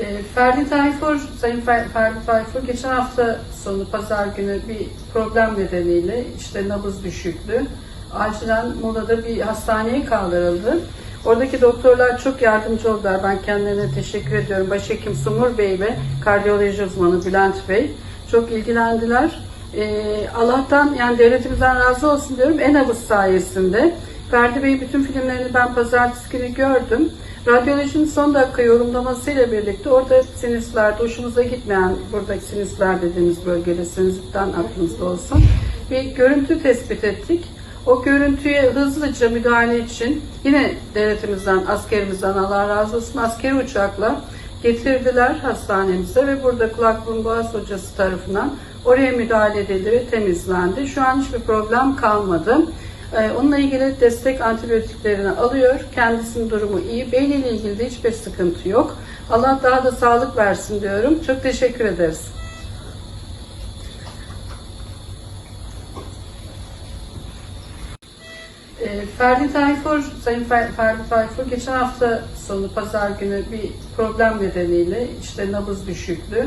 Ee, Ferdi Tayfur, Sayın Fer- Ferdi Tayfur geçen hafta sonu pazar günü bir problem nedeniyle işte nabız düşüktü. Acilen Muğla'da bir hastaneye kaldırıldı. Oradaki doktorlar çok yardımcı oldular. Ben kendilerine teşekkür ediyorum. Başhekim Sumur Bey ve kardiyoloji uzmanı Bülent Bey çok ilgilendiler. Ee, Allah'tan yani devletimizden razı olsun diyorum. Enabız sayesinde. Ferdi Bey bütün filmlerini ben pazartesi günü gördüm. Radyolojinin son dakika yorumlamasıyla birlikte orada sinüslerde, hoşumuza gitmeyen buradaki sinüsler dediğimiz bölgede sinüsitten aklınızda olsun. Bir görüntü tespit ettik. O görüntüye hızlıca müdahale için yine devletimizden, askerimizden Allah razı olsun askeri uçakla getirdiler hastanemize ve burada kulak burun boğaz hocası tarafından oraya müdahale edildi ve temizlendi. Şu an hiçbir problem kalmadı. Ee, Onunla ilgili destek antibiyotiklerini alıyor. Kendisinin durumu iyi. Beyniyle ilgili de hiçbir sıkıntı yok. Allah daha da sağlık versin diyorum. Çok teşekkür ederiz. Ee, Ferdi Tayfur, Sayın Fer- Ferdi Tayfur geçen hafta sonu pazar günü bir problem nedeniyle işte nabız düşüktü.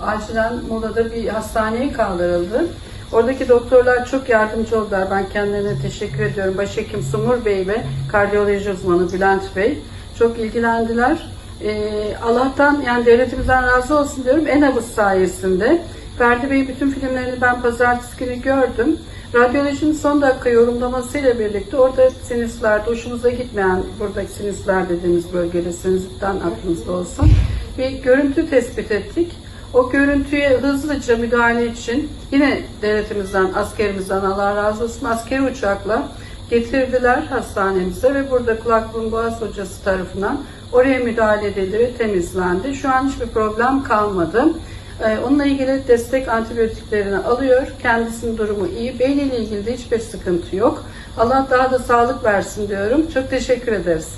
Acilen Muğla'da bir hastaneye kaldırıldı. Oradaki doktorlar çok yardımcı oldular. Ben kendilerine teşekkür ediyorum. Başhekim Sumur Bey ve kardiyoloji uzmanı Bülent Bey çok ilgilendiler. Ee, Allah'tan yani devletimizden razı olsun diyorum. Enabız sayesinde. Ferdi Bey bütün filmlerini ben pazartesi günü gördüm. Radyolojinin son dakika yorumlamasıyla birlikte orada sinüslerde, hoşumuza gitmeyen buradaki sinüsler dediğimiz bölgede sinüsitten aklınızda olsun. Bir görüntü tespit ettik. O görüntüye hızlıca müdahale için yine devletimizden, askerimizden Allah razı olsun askeri uçakla getirdiler hastanemize ve burada kulak burun boğaz hocası tarafından oraya müdahale edildi ve temizlendi. Şu an hiçbir problem kalmadı. Ee, Onunla ilgili destek antibiyotiklerini alıyor. Kendisinin durumu iyi. Beyniyle ilgili de hiçbir sıkıntı yok. Allah daha da sağlık versin diyorum. Çok teşekkür ederiz.